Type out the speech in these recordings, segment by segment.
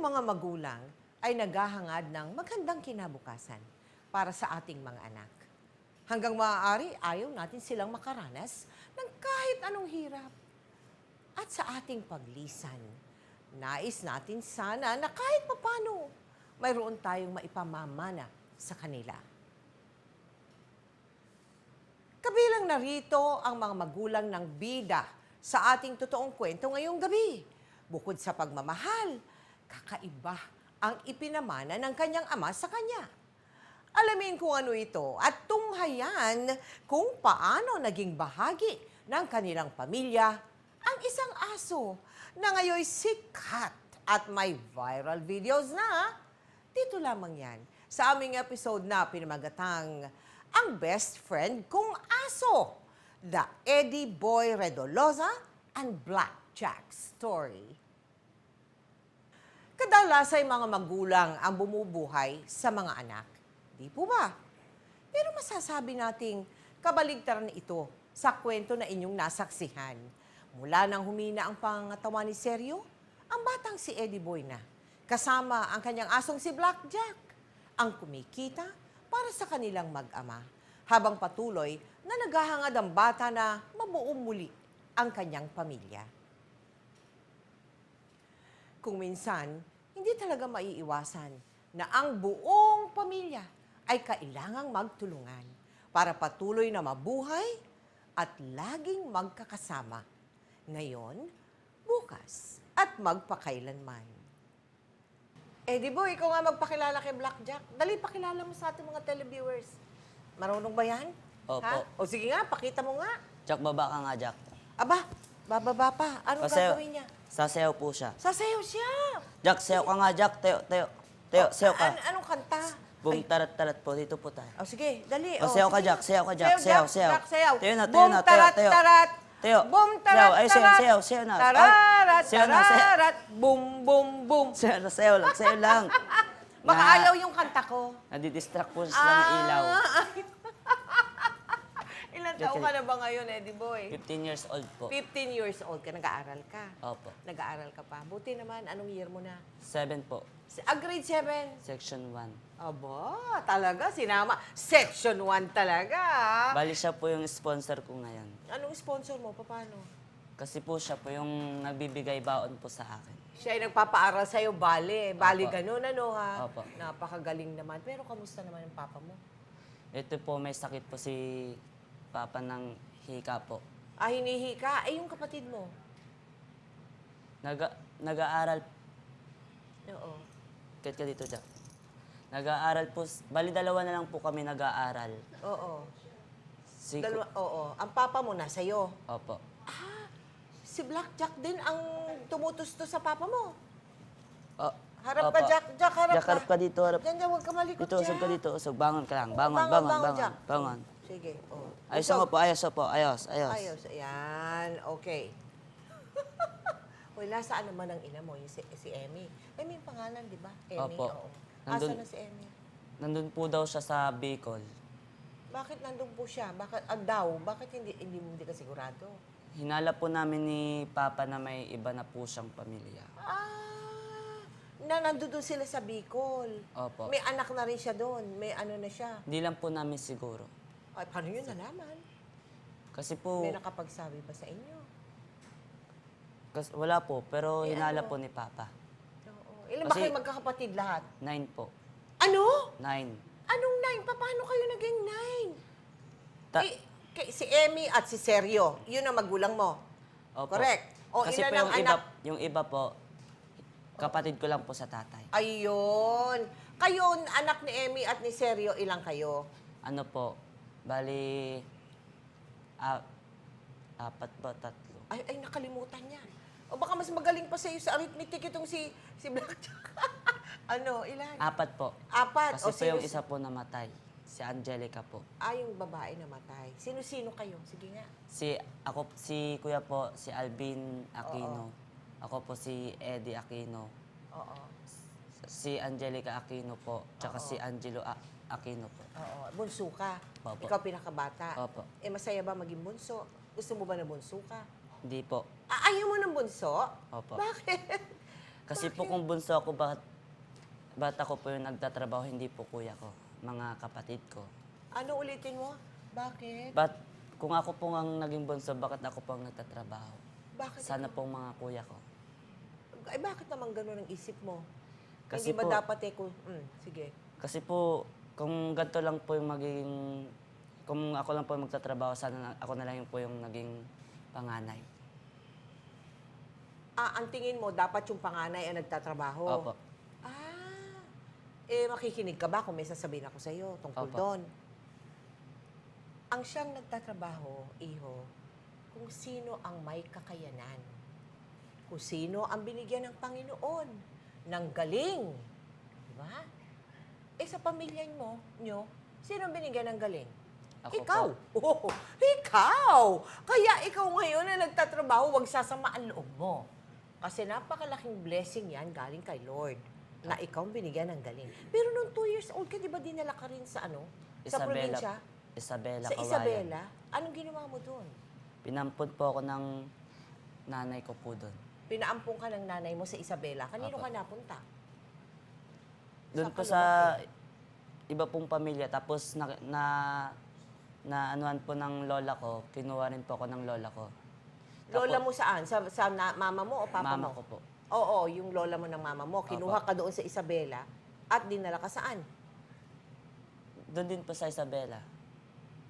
mga magulang ay naghahangad ng magandang kinabukasan para sa ating mga anak. Hanggang maaari, ayaw natin silang makaranas ng kahit anong hirap. At sa ating paglisan, nais natin sana na kahit papano, mayroon tayong maipamamana sa kanila. Kabilang narito ang mga magulang ng bida sa ating totoong kwento ngayong gabi. Bukod sa pagmamahal, kakaiba ang ipinamana ng kanyang ama sa kanya. Alamin kung ano ito at tunghayan kung paano naging bahagi ng kanilang pamilya ang isang aso na ngayon sikat at may viral videos na. Dito lamang yan sa aming episode na pinamagatang Ang Best Friend Kong Aso, The Eddie Boy Redoloza and Blackjack Story. Kadalasay mga magulang ang bumubuhay sa mga anak. Di po ba? Pero masasabi nating kabaligtaran ito sa kwento na inyong nasaksihan. Mula nang humina ang pangatawan ni Sergio, ang batang si Eddie Boy na. Kasama ang kanyang asong si Blackjack, ang kumikita para sa kanilang mag-ama. Habang patuloy na naghahangad ang bata na mabuong muli ang kanyang pamilya. Kung minsan, hindi talaga maiiwasan na ang buong pamilya ay kailangang magtulungan para patuloy na mabuhay at laging magkakasama. Ngayon, bukas, at magpakailanman. Eh, di bo, ikaw nga magpakilala kay Blackjack. Dali, pakilala mo sa ating mga televiewers. Marunong ba yan? Opo. Ha? O sige nga, pakita mo nga. Jack, baba ka nga, Jack. Aba, bababa pa. Anong Sasayaw- gagawin niya? Sasayaw po siya. Sasayaw siya. Jack, sayaw ka nga, Jack. Teo, Teo. Teo, sayaw ka. An- anong kanta? Bum, tarat, tarat po. Dito po tayo. Oh, sige, dali. O, sayaw ka, sige. Jack. Sayaw ka, Jack. Sayaw, sayaw. Jack, sayaw. Tayo na, tayo Boom, na, Teo, tarat, Teo. tarat. Teo. Boom, tarat, Sayaw, ay, sayaw, tarat. sayaw, sayaw na. Ay, Tararat, sayaw na, sayaw. tararat. Boom, boom, boom. Sayaw lang, sayaw lang, sayaw lang. Baka Na- ayaw yung kanta ko. Nadidistract po siya ng ilaw. Ah, That's taon it. ka na ba ngayon, Eddie Boy? 15 years old po. 15 years old ka, nag-aaral ka. Opo. Nag-aaral ka pa. Buti naman, anong year mo na? 7 po. Ah, grade 7. Section 1. Aba, talaga, sinama. Section 1 talaga. ah. Bali siya po yung sponsor ko ngayon. Anong sponsor mo? Paano? Kasi po siya po yung nagbibigay baon po sa akin. Siya ay nagpapaaral sa'yo, bali. Bali Opo. ganun, ano ha? Opo. Napakagaling naman. Pero kamusta naman ang papa mo? Ito po, may sakit po si Papa ng hika po. Ah, hinihi ka. Eh, yung kapatid mo? Naga, nag-aaral, Oo. kahit ka dito, Jack. Nag-aaral po, s- bali dalawa na lang po kami nag-aaral. Oo. Si, Dalawa, oo. Ang papa mo nasa'yo. Opo. Si Blackjack din ang tumutusto sa papa mo. O- Harap opo. ka, Jack. Jack, harap Jack, harap ka dito, harap. Diyan, diyan, huwag ka malikot Dito, usog ka dyan. dito, usog. Bangon ka lang. Bangon, bangon, bangon, Jack. bangon. Sige. Oh. Ayos ako po, ayos po, ayos, ayos. Ayos. Ayan. Okay. Wala, saan naman ang ina mo? Yung si, si Emmy. Emmy yung pangalan, di ba? Emmy, Opo. oo. Asa Nandun- na si Emmy? Nandun po daw siya sa Bicol. Bakit nandun po siya? Bakit, ah, daw, bakit hindi, hindi mo hindi ka sigurado? Hinala po namin ni Papa na may iba na po siyang pamilya. Ah, na nandun sila sa Bicol. Opo. May anak na rin siya doon. May ano na siya. Hindi lang po namin siguro. Ay, paano yun nalaman? Kasi po, May nakapagsabi ba sa inyo? kas- wala po, pero Eh, hinala ano? po ni Papa. Oo. Ilan ba Kasi- kayo magkakapatid lahat? Nine po. Ano? Nine. Anong nine? Pa- Paano kayo naging nine? Ta- Eh, kay- si Emmy at si Sergio, yun ang magulang mo. Opo. Correct. O, Kasi ilan po ang yung iba, anak? yung iba po, kapatid ko lang po sa tatay. Ayun. Kayo, anak ni Emmy at ni Sergio, ilang kayo? Ano po, bali, a- apat ba, tatlo? Ay, ay nakalimutan niya. O baka mas magaling pa sa iyo sa arithmetic itong si si Blackjack. ano, ilan? Apat po. Apat. Kasi o po yung sino- isa po namatay. Si Angelica po. Ah, yung babae namatay. Sino-sino kayo? Sige nga. Si, ako, si kuya po, si Alvin Aquino. Ako po si Eddie Aquino. Oo. Si Angelica Aquino po. Tsaka si Angelo A- Aquino po. Oo. Bunso ka. Opo. Ikaw pinakabata. Opo. Eh, masaya ba maging bunso? Gusto mo ba na bunso ka? Hindi po. Ah, ayaw mo ng bunso? Opo. Bakit? Kasi po kung bunso ako, bakit, bakit ako po yung nagtatrabaho, hindi po kuya ko, mga kapatid ko. Ano ulitin mo? Bakit? But kung ako po ang naging bunso, bakit ako po ang nagtatrabaho? Bakit? Sana pong mga kuya ko. Ay, bakit naman ganun ang isip mo? Kasi Hindi ba po- dapat eh kung... Mm, sige. Kasi po, kung ganito lang po yung magiging, kung ako lang po yung magtatrabaho, sana na- ako na lang yung po yung naging panganay. Ah, ang tingin mo, dapat yung panganay ang nagtatrabaho? Opo. Ah, eh makikinig ka ba kung may sasabihin ako sa iyo tungkol Opo. doon? Ang siyang nagtatrabaho, iho, kung sino ang may kakayanan. Kung sino ang binigyan ng Panginoon ng galing. Di ba? Eh sa pamilya mo, nyo, sino binigyan ng galing? Ako ikaw. po. Oh, ikaw. Kaya ikaw ngayon na nagtatrabaho, wag sasama ang loob mo. Kasi napakalaking blessing yan galing kay Lord na ikaw ang binigyan ng galing. Pero nung two years old ka, di ba dinala ka rin sa ano? Sa probinsya? Isabela Sa Kawayan. Isabela? Anong ginawa mo doon? Pinampun po ako ng nanay ko po doon. Pinaampong ka ng nanay mo sa Isabela. Kanino Apo. ka napunta? Doon po sa iba pong pamilya. Tapos na, na, na anuan po ng lola ko, kinuha rin po ako ng lola ko. Lola mo saan? Sa, sa na- mama mo o papa Mama mo? ko po. Oo, yung lola mo ng mama mo. Kinuha ka doon sa Isabela at dinala ka saan? Doon din po sa Isabela.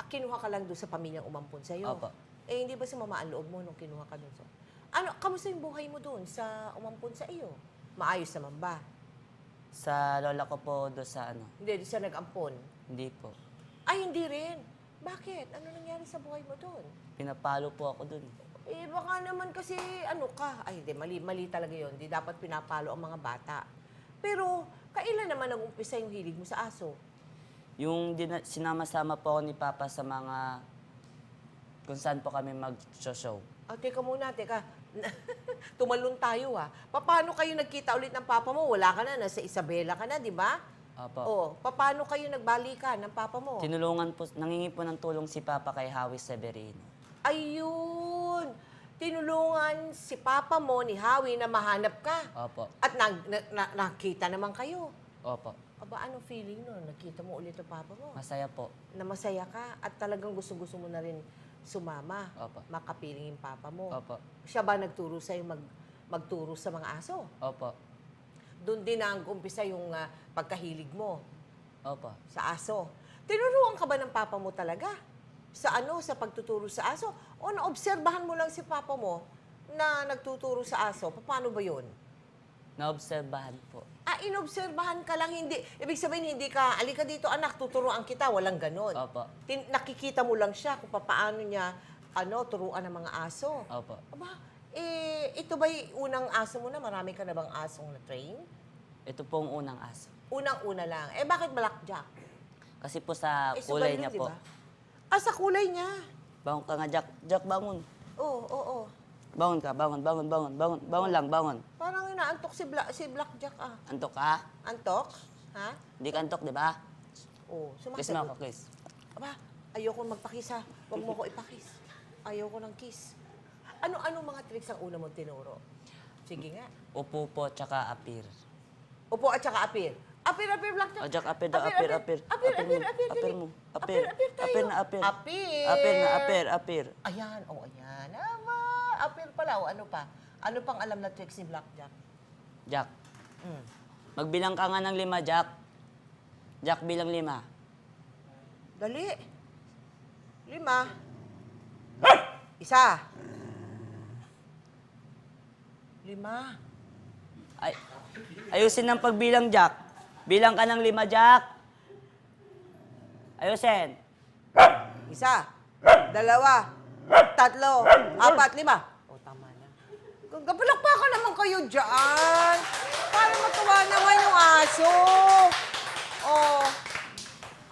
Kinuha ka lang doon sa pamilyang umampun sa'yo? Opo. Eh, hindi ba sumama ang loob mo nung kinuha ka doon? Sa... Ano, kamusta yung buhay mo doon sa umampun sa iyo? Maayos naman ba? Sa lola ko po doon sa ano, Hindi, doon siya nag-ampon. hindi po. Ay, hindi rin. Bakit? Ano nangyari sa buhay mo doon? Pinapalo po ako doon. Eh, baka naman kasi ano ka. Ay, hindi, mali, mali talaga yun. Hindi dapat pinapalo ang mga bata. Pero, kailan naman nag-umpisa yung hilig mo sa aso? Yung dina- sinama-sama po ako ni Papa sa mga kung saan po kami mag-show. Ah, teka muna, teka. Tumalon tayo ah. Paano kayo nagkita ulit ng papa mo? Wala ka na, nasa Isabela ka na, di ba? Opo. Oh, paano kayo nagbalikan ng papa mo? Tinulungan po, nangingi po ng tulong si Papa kay Howie Severino. Ayun! Tinulungan si papa mo ni Howie na mahanap ka. Opo. At nag, na, na- nakita naman kayo. Opo. Aba, anong feeling nun? Nakita mo ulit ang papa mo? Masaya po. Na masaya ka at talagang gusto-gusto mo na rin sumama. Opo. Makapiling yung papa mo. Opo. Siya ba nagturo sa'yo mag, magturo sa mga aso? Opo. Doon din ang umpisa yung ah, pagkahilig mo Opo. sa aso. Tinuruan ka ba ng papa mo talaga? Sa ano? Sa pagtuturo sa aso? O naobserbahan mo lang si papa mo na nagtuturo sa aso? Paano ba yun? Naobserbahan po. Ah, inobserbahan ka lang, hindi. Ibig sabihin, hindi ka, alika dito anak, tuturuan kita. Walang ganon. Opo. Tin- nakikita mo lang siya kung paano niya, ano, turuan ng mga aso. Opo. Aba, eh, ito ba'y unang aso mo na? Marami ka na bang asong na-train? Ito po ang unang aso. Unang-una lang. Eh, bakit blackjack? Kasi po sa Eh, kulay sugal niya di po. ba? Ah, sa kulay niya. Bangon ka nga, Jack. Jack, bangon. Oo, oo, oo. Bangon ka, bangon, bangon, bangon, bangon. Bangon lang, bangon. Parang inaantok si, Bla- si Blackjack ah. Antok ka? Antok? Ha? Hindi ka antok, di ba? Oo, Kiss mo ako, kiss. Aba, ayoko magpakis ha. Huwag mo ko ipakis. Ayoko ng kiss. Ano-ano mga tricks ang una mong tinuro? Sige nga. Upo po, tsaka apir. Upo at saka apir. Apir, apir, blackjack. O, Jack, apir daw, apir, apir. Apir, apir, mo. apir, Apir dali. mo. Apir, Apir. apir tayo. Apir na apir. Apir. Apir na apir, apir. Ayan, oh, ayan. Aba, apir pala. O, ano pa? Ano pang alam na tricks ni Blackjack? Jack, Mm. magbilang ka nga ng lima, Jack. Jack, bilang lima. Dali. Lima. Isa. Lima. Ay, ayusin ng pagbilang, Jack. Bilang ka ng lima, Jack. Ayusin. Isa. Dalawa. Tatlo. Apat. Lima. Kapalakpakan naman kayo dyan. Para matuwa naman yung aso. O.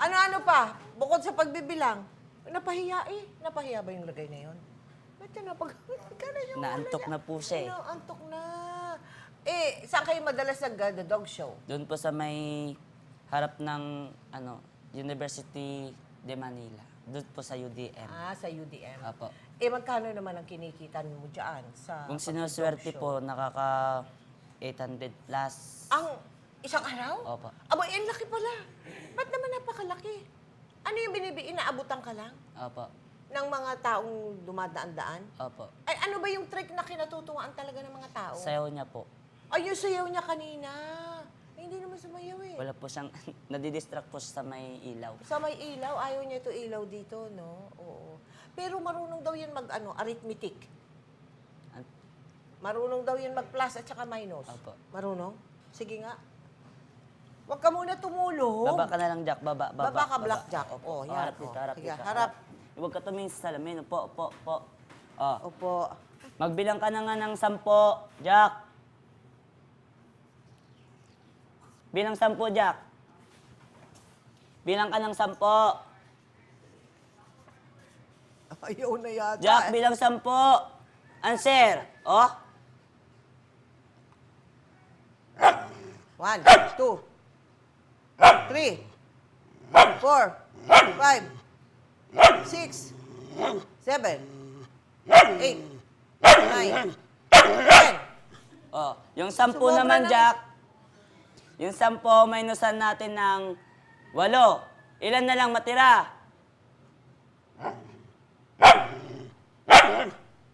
Ano-ano pa? Bukod sa pagbibilang. Napahiya eh. Napahiya ba yung lagay na yun? Ba't yun napag... Kaya yung Naantok na po siya eh. Naantok na. Eh, saan kayo madalas nag-the dog show? Doon po sa may harap ng ano, University de Manila. Doon po sa UDM. Ah, sa UDM. Apo. Eh, magkano naman ang kinikita mo dyan sa Kung sinuswerte po, nakaka 800 plus. Ang isang araw? Opo. Aba, eh, ang laki pala. Ba't naman napakalaki? Ano yung binibi? Inaabutan ka lang Opo. ng mga taong dumadaan-daan? Opo. Ay, ano ba yung trick na kinatutuwaan talaga ng mga tao? Sayaw niya po. Ay, yung sayaw niya kanina. Sumayaw eh. Wala po siyang, nadidistract po siya sa may ilaw. Sa may ilaw, ayaw niya ito ilaw dito, no? Oo. Pero marunong daw yan mag, ano, arithmetic. An- Marunong daw yan mag plus at saka minus. Opo. Marunong? Sige nga. Huwag ka muna tumulong. Baba ka na lang, Jack. Baba, baba. Baba ka, Blackjack. Opo, Oh, yan. harap dito, harap Sige, dito. harap. Huwag ka tumingin sa salamin. Upo, upo, upo. Oh. Opo. Magbilang ka na nga ng sampo, Jack. Bilang sampo, Jack. Bilang ka ng sampo. Ayaw na yata. Jack, bilang sampo. Answer. Oh. One, two, three, four, five, six, seven, eight, nine, ten. Oh, yung sampu Sumobra naman, na. Jack. Yung sampu, minusan natin ng walo. Ilan na lang matira?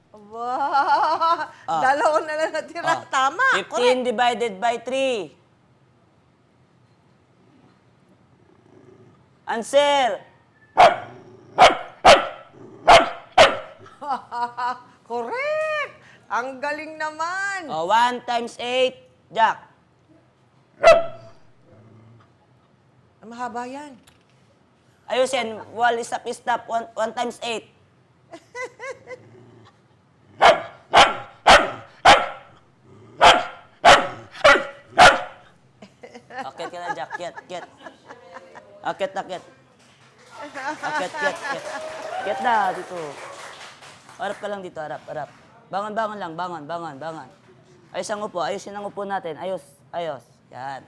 Aba, Ah. dalawa na lang natira. Oh, Tama, 15 correct. divided by 3. Answer. correct. Ang galing naman. Oh, 1 times 8, Jack. Ang mahaba yan. Ayusin, wall is up, stop, 1 times 8. Akit ka na, Jack. Get, get. Akit, akit. Akit, get, get. Get na, dito. Harap ka lang dito, harap, harap. Bangon, bangon lang, bangon, bangon, bangon. Ayos ang upo, ayusin ang upo natin. Ayos, ayos. Yan.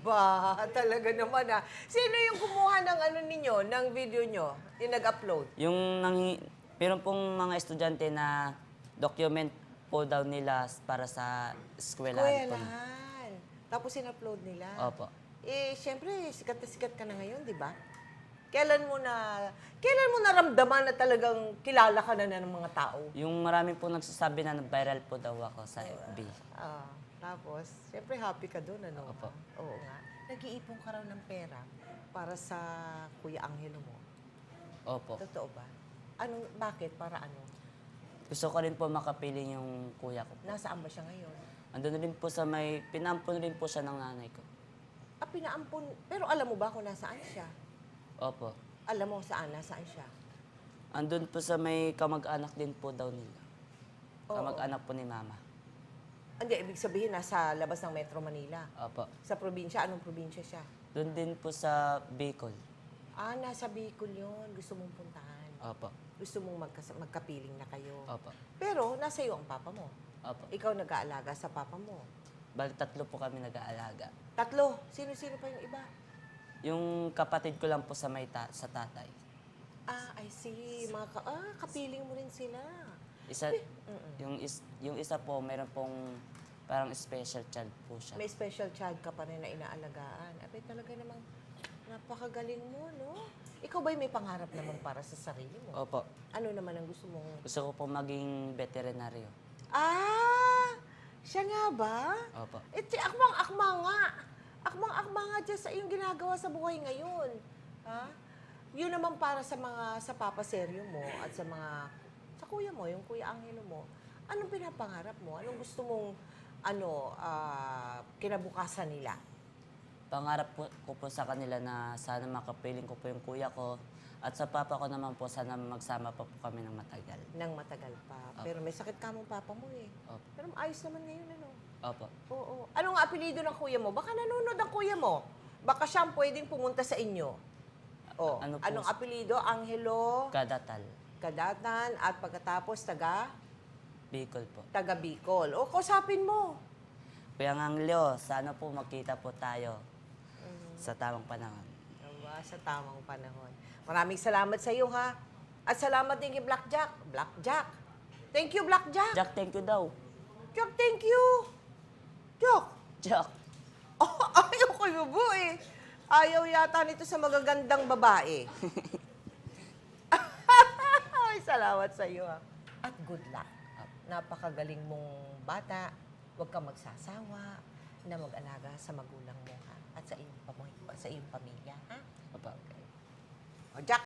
Ba, talaga naman ah. Sino yung kumuha ng ano ninyo, ng video nyo, yung nag-upload? Yung nang meron pong mga estudyante na document po daw nila para sa eskwelahan po. Kuwelahan. Tapos in-upload nila. Opo. Eh, syempre, sikat na sikat ka na ngayon, di ba? Kailan mo na, kailan mo naramdaman na talagang kilala ka na, na ng mga tao? Yung marami po nagsasabi na viral po daw ako sa FB. Ah, tapos, syempre happy ka doon, ano? Opo. Oo nga. Nag-iipon ka raw ng pera para sa Kuya Angelo mo. Opo. Totoo ba? Anong, bakit? Para ano? Gusto ko rin po makapiling yung kuya ko. Nasaan ba siya ngayon? Andun rin po sa may, pinampon rin po siya ng nanay ko. Ah, pinaampon. Pero alam mo ba kung nasaan siya? Opo. Alam mo saan, nasaan siya? Andun po sa may kamag-anak din po daw nila. Oo. Kamag-anak po ni mama. Hindi, ibig sabihin, nasa labas ng Metro Manila. Opo. Sa probinsya, anong probinsya siya? Doon din po sa Bicol. Ah, nasa Bicol yun. Gusto mong puntahan. Opo. Gusto mong magkas- magkapiling na kayo. Opo. Pero, nasa iyo ang papa mo. Opo. Ikaw nag-aalaga sa papa mo. Bali tatlo po kami nag-aalaga. Tatlo. Sino-sino pa yung iba? Yung kapatid ko lang po sa may ta- sa tatay. Ah, I see. Mga ka- ah, kapiling mo rin sila. Isa yung is, yung isa po meron pong parang special child po siya. May special child ka pa rin na inaalagaan. Abay, talaga namang napakagaling mo, no? Ikaw ba'y may pangarap naman para sa sarili mo? Opo. Ano naman ang gusto mong... Gusto ko po maging veterinaryo. Ah! Siya nga ba? Opo. Eh, si akmang-akma nga. Akmang-akma nga dyan sa iyong ginagawa sa buhay ngayon. Ha? Yun naman para sa mga sa papaseryo mo at sa mga sa kuya mo, yung kuya Angelo mo. Anong pinapangarap mo? Anong gusto mong ano ah, kinabukasan nila? Pangarap po, ko po sa kanila na sana makapiling ko po yung kuya ko. At sa papa ko naman po, sana magsama pa po kami ng matagal. Nang matagal pa. Pero may sakit ka mong papa mo eh. Opo. Pero ayos naman ngayon ano. Opo. Oo. Anong apelido ng kuya mo? Baka nanonood ang kuya mo. Baka siya ang pwedeng pumunta sa inyo. Oh, ano po? anong apelido? Angelo, Kadatal. Kadatan, at pagkatapos taga, Bicol po. taga Bicol. O, kausapin mo. Kuya Nganglyo, sana po makita po tayo sa tamang panahon. Diba? Sa tamang panahon. Maraming salamat sa iyo, ha? At salamat din kay Blackjack. Blackjack. Thank you, Blackjack. Jack, thank you daw. Jack, thank you. Joke. Joke. Oh, ayaw ko yubo eh. Ayaw yata nito sa magagandang babae. Salamat sa iyo ah. At good luck. Napakagaling mong bata. Huwag kang magsasawa na mag-alaga sa magulang mo ha? at sa iyong, pamo- sa iyong pamilya. Ha? Papa. O, Jack,